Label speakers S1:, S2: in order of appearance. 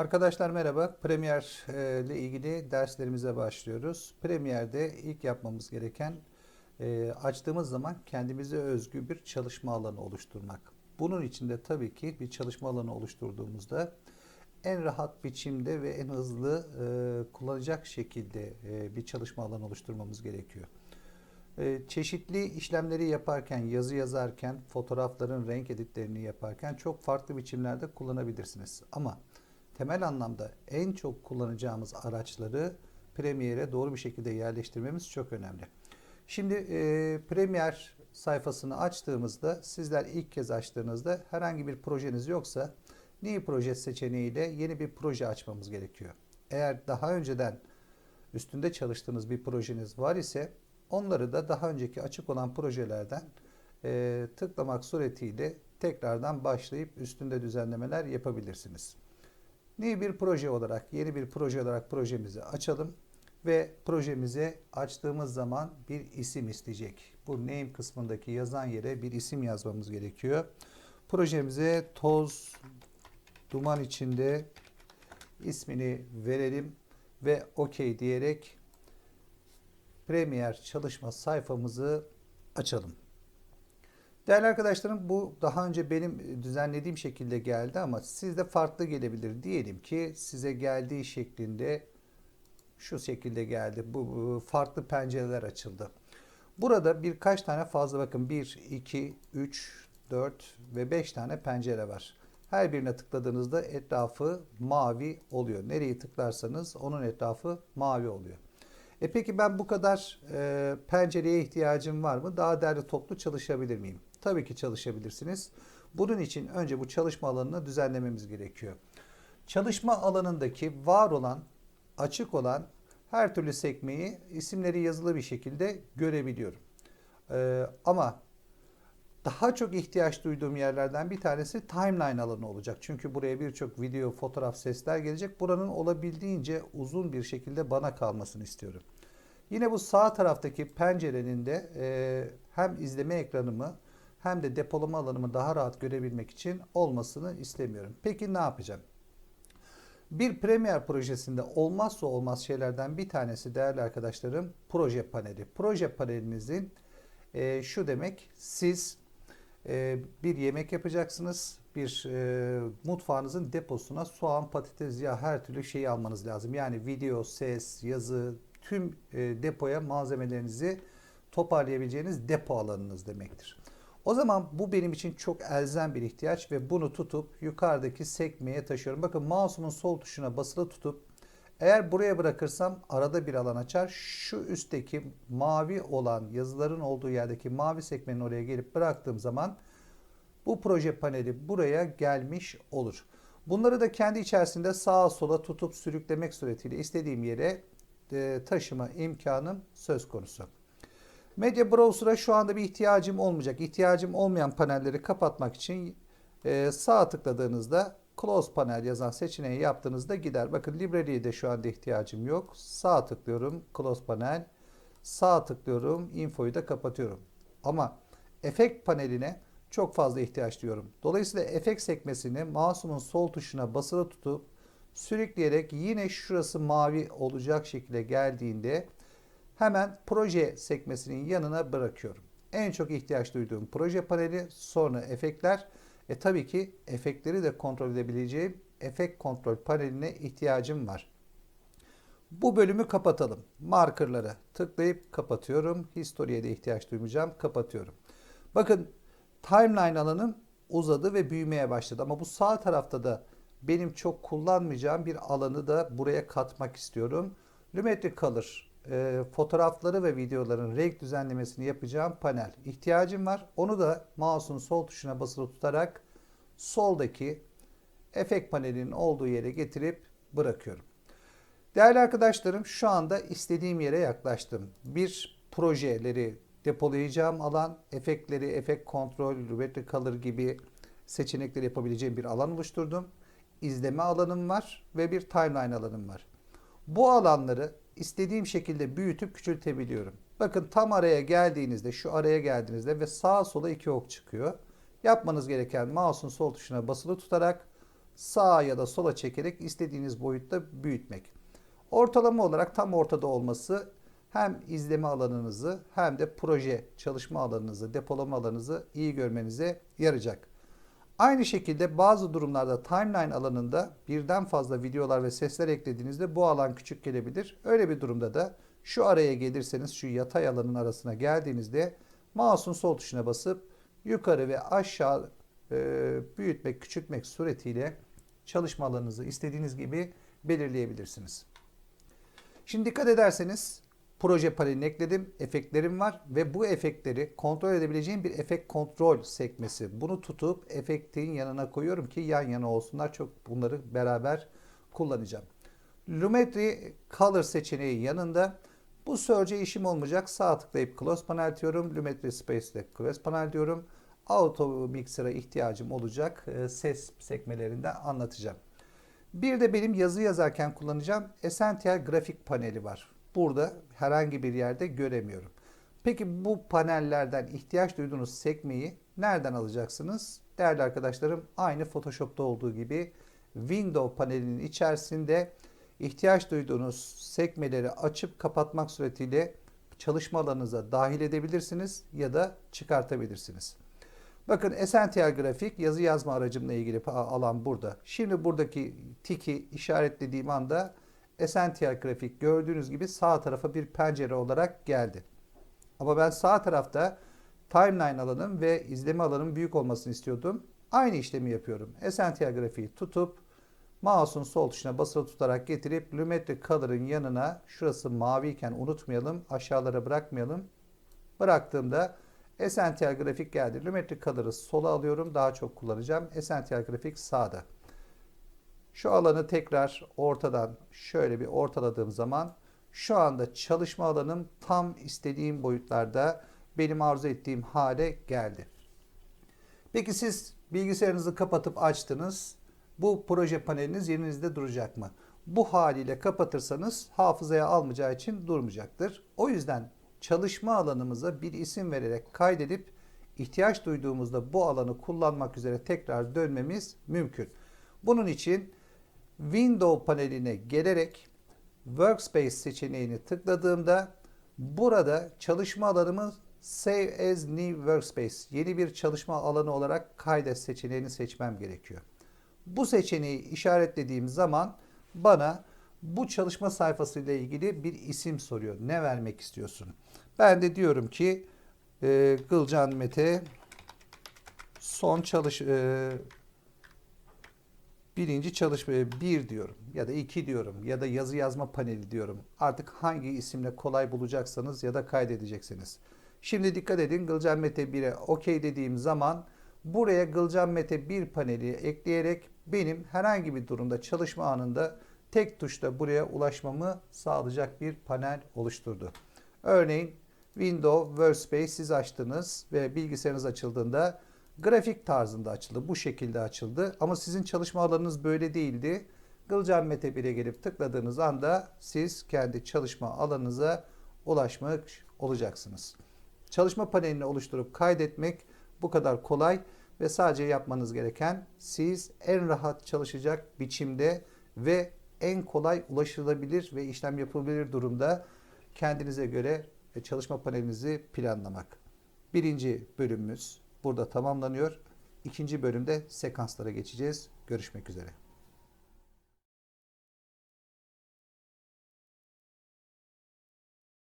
S1: Arkadaşlar merhaba. Premiere e, ile ilgili derslerimize başlıyoruz. Premiere'de ilk yapmamız gereken e, açtığımız zaman kendimize özgü bir çalışma alanı oluşturmak. Bunun için de tabii ki bir çalışma alanı oluşturduğumuzda en rahat biçimde ve en hızlı e, kullanacak şekilde bir çalışma alanı oluşturmamız gerekiyor. Çeşitli işlemleri yaparken, yazı yazarken, fotoğrafların renk editlerini yaparken çok farklı biçimlerde kullanabilirsiniz. Ama temel anlamda en çok kullanacağımız araçları Premiere'e doğru bir şekilde yerleştirmemiz çok önemli. Şimdi e, Premiere sayfasını açtığımızda sizler ilk kez açtığınızda herhangi bir projeniz yoksa New Proje seçeneğiyle yeni bir proje açmamız gerekiyor. Eğer daha önceden üstünde çalıştığınız bir projeniz var ise onları da daha önceki açık olan projelerden e, tıklamak suretiyle tekrardan başlayıp üstünde düzenlemeler yapabilirsiniz. Yeni bir proje olarak, yeni bir proje olarak projemizi açalım ve projemize açtığımız zaman bir isim isteyecek. Bu name kısmındaki yazan yere bir isim yazmamız gerekiyor. Projemize toz duman içinde ismini verelim ve OK diyerek Premiere çalışma sayfamızı açalım. Değerli arkadaşlarım bu daha önce benim düzenlediğim şekilde geldi ama sizde farklı gelebilir. Diyelim ki size geldiği şeklinde şu şekilde geldi. Bu, farklı pencereler açıldı. Burada birkaç tane fazla bakın 1, 2, 3, 4 ve 5 tane pencere var. Her birine tıkladığınızda etrafı mavi oluyor. Nereyi tıklarsanız onun etrafı mavi oluyor. E peki ben bu kadar e, pencereye ihtiyacım var mı? Daha derli toplu çalışabilir miyim? Tabii ki çalışabilirsiniz. Bunun için önce bu çalışma alanını düzenlememiz gerekiyor. Çalışma alanındaki var olan, açık olan her türlü sekmeyi isimleri yazılı bir şekilde görebiliyorum. Ee, ama daha çok ihtiyaç duyduğum yerlerden bir tanesi timeline alanı olacak. Çünkü buraya birçok video, fotoğraf, sesler gelecek. Buranın olabildiğince uzun bir şekilde bana kalmasını istiyorum. Yine bu sağ taraftaki pencerenin de e, hem izleme ekranımı hem de depolama alanımı daha rahat görebilmek için olmasını istemiyorum. Peki ne yapacağım? Bir Premiere projesinde olmazsa olmaz şeylerden bir tanesi değerli arkadaşlarım proje paneli. Proje panelinizin e, şu demek siz e, bir yemek yapacaksınız. Bir e, mutfağınızın deposuna soğan, patates, yağ her türlü şeyi almanız lazım. Yani video, ses, yazı tüm e, depoya malzemelerinizi toparlayabileceğiniz depo alanınız demektir. O zaman bu benim için çok elzem bir ihtiyaç ve bunu tutup yukarıdaki sekmeye taşıyorum. Bakın mouse'umun sol tuşuna basılı tutup eğer buraya bırakırsam arada bir alan açar. Şu üstteki mavi olan yazıların olduğu yerdeki mavi sekmenin oraya gelip bıraktığım zaman bu proje paneli buraya gelmiş olur. Bunları da kendi içerisinde sağa sola tutup sürüklemek suretiyle istediğim yere e, taşıma imkanım söz konusu. Medya Browser'a şu anda bir ihtiyacım olmayacak. İhtiyacım olmayan panelleri kapatmak için e, sağ tıkladığınızda Close Panel yazan seçeneği yaptığınızda gider. Bakın Library'ye de şu anda ihtiyacım yok. Sağ tıklıyorum Close Panel. Sağ tıklıyorum Info'yu da kapatıyorum. Ama efekt paneline çok fazla ihtiyaç duyuyorum. Dolayısıyla efekt sekmesini mouse'umun sol tuşuna basılı tutup sürükleyerek yine şurası mavi olacak şekilde geldiğinde hemen proje sekmesinin yanına bırakıyorum. En çok ihtiyaç duyduğum proje paneli, sonra efektler. E tabii ki efektleri de kontrol edebileceğim efekt kontrol paneline ihtiyacım var. Bu bölümü kapatalım. Markerları tıklayıp kapatıyorum. History'e de ihtiyaç duymayacağım. Kapatıyorum. Bakın timeline alanım uzadı ve büyümeye başladı. Ama bu sağ tarafta da benim çok kullanmayacağım bir alanı da buraya katmak istiyorum. Lumetri Color e, fotoğrafları ve videoların renk düzenlemesini yapacağım panel ihtiyacım var. Onu da mouse'un sol tuşuna basılı tutarak soldaki efekt panelinin olduğu yere getirip bırakıyorum. Değerli arkadaşlarım şu anda istediğim yere yaklaştım. Bir projeleri depolayacağım alan, efektleri, efekt kontrol, Lumetri Color gibi seçenekleri yapabileceğim bir alan oluşturdum. İzleme alanım var ve bir timeline alanım var. Bu alanları istediğim şekilde büyütüp küçültebiliyorum. Bakın tam araya geldiğinizde, şu araya geldiğinizde ve sağa sola iki ok çıkıyor. Yapmanız gereken mouse'un sol tuşuna basılı tutarak sağa ya da sola çekerek istediğiniz boyutta büyütmek. Ortalama olarak tam ortada olması hem izleme alanınızı hem de proje çalışma alanınızı, depolama alanınızı iyi görmenize yarayacak. Aynı şekilde bazı durumlarda timeline alanında birden fazla videolar ve sesler eklediğinizde bu alan küçük gelebilir. Öyle bir durumda da şu araya gelirseniz şu yatay alanın arasına geldiğinizde mouse'un sol tuşuna basıp yukarı ve aşağı e, büyütmek, küçültmek suretiyle çalışma alanınızı istediğiniz gibi belirleyebilirsiniz. Şimdi dikkat ederseniz proje panelini ekledim. Efektlerim var ve bu efektleri kontrol edebileceğim bir efekt kontrol sekmesi. Bunu tutup efektin yanına koyuyorum ki yan yana olsunlar. Çok bunları beraber kullanacağım. Lumetri Color seçeneği yanında bu Surge'e işim olmayacak. Sağ tıklayıp Close Panel diyorum. Lumetri Space'de Close Panel diyorum. Auto Mixer'a ihtiyacım olacak. Ee, Ses sekmelerinden anlatacağım. Bir de benim yazı yazarken kullanacağım Essential grafik paneli var. Burada herhangi bir yerde göremiyorum. Peki bu panellerden ihtiyaç duyduğunuz sekmeyi nereden alacaksınız? Değerli arkadaşlarım aynı Photoshop'ta olduğu gibi Window panelinin içerisinde ihtiyaç duyduğunuz sekmeleri açıp kapatmak suretiyle çalışma alanınıza dahil edebilirsiniz ya da çıkartabilirsiniz. Bakın Essential Grafik yazı yazma aracımla ilgili alan burada. Şimdi buradaki tiki işaretlediğim anda Essential Grafik gördüğünüz gibi sağ tarafa bir pencere olarak geldi. Ama ben sağ tarafta timeline alanım ve izleme alanım büyük olmasını istiyordum. Aynı işlemi yapıyorum. Essential Grafik'i tutup mouse'un sol tuşuna basılı tutarak getirip Lumetri Color'ın yanına şurası maviyken unutmayalım aşağılara bırakmayalım. Bıraktığımda Essential Grafik geldi. Lumetri Color'ı sola alıyorum. Daha çok kullanacağım. Essential Grafik sağda. Şu alanı tekrar ortadan şöyle bir ortaladığım zaman şu anda çalışma alanım tam istediğim boyutlarda benim arzu ettiğim hale geldi. Peki siz bilgisayarınızı kapatıp açtınız. Bu proje paneliniz yerinizde duracak mı? Bu haliyle kapatırsanız hafızaya almayacağı için durmayacaktır. O yüzden çalışma alanımıza bir isim vererek kaydedip ihtiyaç duyduğumuzda bu alanı kullanmak üzere tekrar dönmemiz mümkün. Bunun için Window paneline gelerek Workspace seçeneğini tıkladığımda burada çalışma alanımı Save as New Workspace yeni bir çalışma alanı olarak kaydet seçeneğini seçmem gerekiyor. Bu seçeneği işaretlediğim zaman bana bu çalışma sayfası ile ilgili bir isim soruyor. Ne vermek istiyorsun? Ben de diyorum ki e, Gılcan Mete son çalış e, birinci çalışmaya bir diyorum ya da iki diyorum ya da yazı yazma paneli diyorum. Artık hangi isimle kolay bulacaksanız ya da kaydedeceksiniz. Şimdi dikkat edin Gılcan Mete 1'e OK dediğim zaman buraya Gılcan Mete 1 paneli ekleyerek benim herhangi bir durumda çalışma anında tek tuşla buraya ulaşmamı sağlayacak bir panel oluşturdu. Örneğin Windows Workspace siz açtınız ve bilgisayarınız açıldığında grafik tarzında açıldı. Bu şekilde açıldı. Ama sizin çalışma alanınız böyle değildi. Gılcan Mete 1'e gelip tıkladığınız anda siz kendi çalışma alanınıza ulaşmış olacaksınız. Çalışma panelini oluşturup kaydetmek bu kadar kolay ve sadece yapmanız gereken siz en rahat çalışacak biçimde ve en kolay ulaşılabilir ve işlem yapılabilir durumda kendinize göre çalışma panelinizi planlamak. Birinci bölümümüz burada tamamlanıyor. İkinci bölümde sekanslara geçeceğiz. Görüşmek üzere.